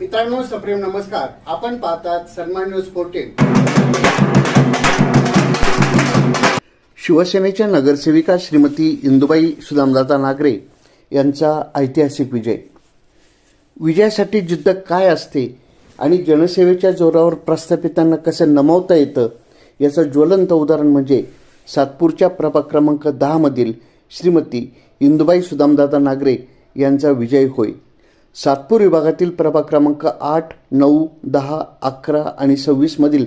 मित्रांनो सप्रेम नमस्कार. आपण पाहतात सन्मान न्यूज फोर्टीन शिवसेनेच्या नगरसेविका श्रीमती इंदुबाई सुदामदाता नागरे यांचा ऐतिहासिक विजय. विजयासाठी जिद्द काय असते आणि जनसेवेच्या जोरावर प्रस्थापितांना कसं नमवता येतं याचं ज्वलंत उदाहरण म्हणजे सातपूरच्या प्रभाग क्रमांक दहामधील श्रीमती इंदुबाई सुदामदाता नागरे यांचा विजय होय. सातपूर विभागातील प्रभाग क्रमांक आठ नऊ दहा अकरा आणि सव्वीसमधील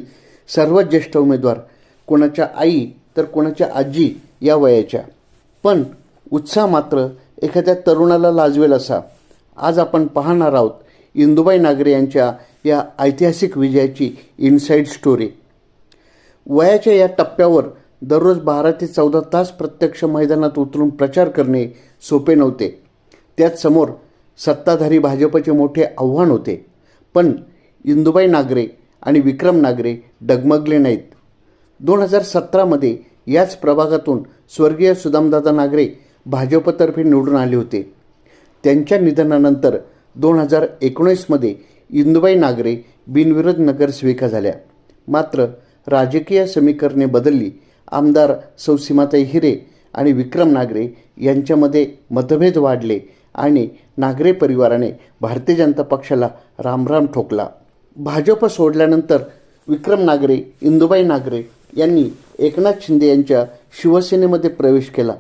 सर्वात ज्येष्ठ उमेदवार कोणाच्या आई तर कोणाच्या आजी या वयाच्या? पण उत्साह मात्र एखाद्या तरुणाला लाजवेल असा. आज आपण पाहणार आहोत इंदुबाई नागरे यांच्या या ऐतिहासिक विजयाची इनसाईड स्टोरी वयाच्या या टप्प्यावर दररोज बारा ते चौदा तास प्रत्यक्ष मैदानात उतरून प्रचार करणे सोपे नव्हते. त्याच समोर सत्ताधारी भाजपचे मोठे आव्हान होते. पण इंदुबाई नागरे आणि विक्रम नागरे डगमगले नाहीत. दोन हजार सतरामध्ये याच प्रभागातून स्वर्गीय सुदामदादा नागरे भाजपतर्फे निवडून आले होते. त्यांच्या निधनानंतर दोन हजार एकोणीसमध्ये इंदुबाई नागरे बिनविरोध नगरसेविका झाल्या. मात्र राजकीय समीकरणे बदलली. आमदार सौसीमाताई हिरे आणि विक्रम नागरे यांच्यामध्ये मतभेद वाढले. आणि नागरे परिवाराने भारतीय जनता पक्षाला रामराम ठोकला. भाजप सोडल्यानंतर विक्रम नागरे इंदुबाई नागरे यांनी एकनाथ शिंदे यांच्या शिवसेनेमध्ये प्रवेश केला.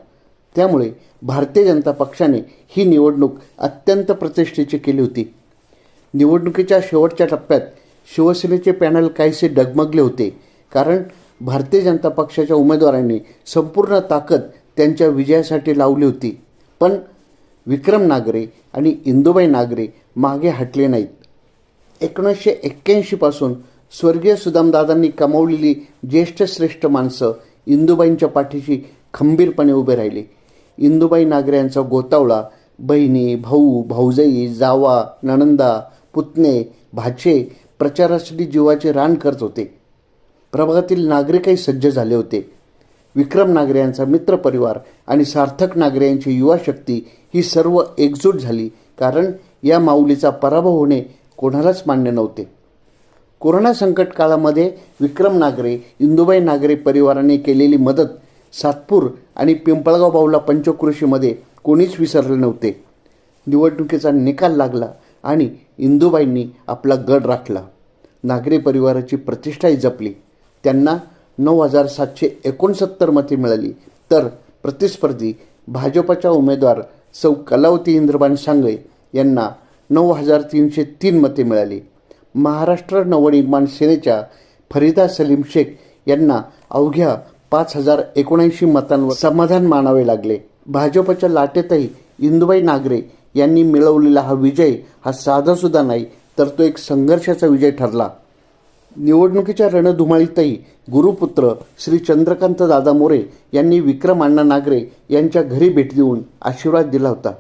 त्यामुळे भारतीय जनता पक्षाने ही निवडणूक अत्यंत प्रतिष्ठेची केली होती. निवडणुकीच्या शेवटच्या टप्प्यात शिवसेनेचे पॅनल काहीसे डगमगले होते कारण भारतीय जनता पक्षाच्या उमेदवारांनी संपूर्ण ताकद त्यांच्या विजयासाठी लावली होती. पण विक्रम नागरे आणि इंदुबाई नागरे मागे हटले नाहीत. एकोणीसशे एक्क्याऐंशीपासून स्वर्गीय सुदामदादांनी कमावलेली ज्येष्ठ श्रेष्ठ माणसं इंदुबाईंच्या पाठीशी खंबीरपणे उभे राहिले. इंदुबाई नागरे यांचा गोतावळा बहिणी भाऊ भाऊजाई जावा नणंदा पुतणे भाचे प्रचारासाठी जीवाचे रान करत होते. प्रभागातील नागरिकही सज्ज झाले होते. विक्रम नागरे यांचा मित्रपरिवार आणि सार्थक नागरे यांची युवा शक्ती ही सर्व एकजूट झाली. कारण या माऊलीचा पराभव होणे कोणालाच मान्य नव्हते. कोरोना संकट काळामध्ये विक्रम नागरे इंदुबाई नागरे परिवाराने केलेली मदत सातपूर आणि पिंपळगाव बाहुला पंचकृषीमध्ये कोणीच विसरले नव्हते. निवडणुकीचा निकाल लागला आणि इंदुबाईंनी आपला गड राखला. नागरे परिवाराची प्रतिष्ठाही जपली. त्यांना नऊ हजार सातशे एकोणसत्तर मते मिळाली. तर प्रतिस्पर्धी भाजपच्या उमेदवार सौ कलावती इंद्रबान सांगळे यांना नऊ हजार तीनशे तीन मते मिळाली. महाराष्ट्र नवनिर्माण सेनेच्या फरीदा सलीम शेख यांना अवघ्या पाच हजार एकोणऐंशी मतांवर समाधान मानावे लागले. भाजपच्या लाटेतही इंदुबाई नागरे यांनी मिळवलेला हा विजय हा साधासुद्धा नाही तर तो एक संघर्षाचा विजय ठरला. निवडणुकीच्या रणधुमाळीतही गुरुपुत्र श्री चंद्रकांत दादा मोरे यांनी विक्रम अण्णा नागरे यांच्या घरी भेट देऊन आशीर्वाद दिला होता.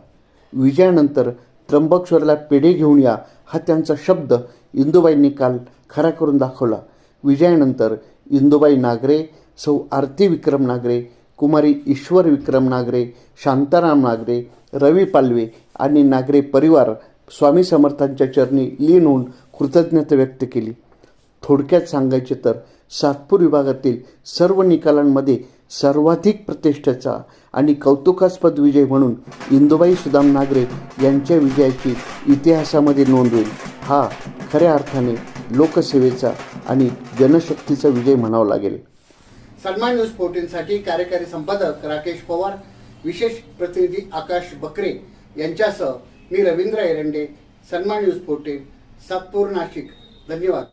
विजयानंतर त्र्यंबकेश्वरला पेढे घेऊन या हा त्यांचा शब्द इंदुबाईंनी काल खरा करून दाखवला. विजयानंतर इंदुबाई नागरे सौ आरती विक्रम नागरे कुमारी ईश्वर विक्रम नागरे शांताराम नागरे रवी पालवे आणि नागरे परिवार स्वामी समर्थांच्या चरणी लीन होऊन कृतज्ञता व्यक्त केली. थोडक्यात सांगायचे तर सातपूर विभागातील सर्व निकालांमध्ये सर्वाधिक प्रतिष्ठेचा आणि कौतुकास्पद विजय म्हणून इंदुबाई सुदाम नागरे यांच्या विजयाची इतिहासामध्ये नोंद होईल. हा खऱ्या अर्थाने लोकसेवेचा आणि जनशक्तीचा विजय म्हणावा लागेल. सन्मान न्यूज फोर्टीनसाठी कार्यकारी संपादक राकेश पवार विशेष प्रतिनिधी आकाश बकरे यांच्यासह मी रवींद्र एरंडे सन्मान न्यूज फोर्टीन सातपूर नाशिक. धन्यवाद.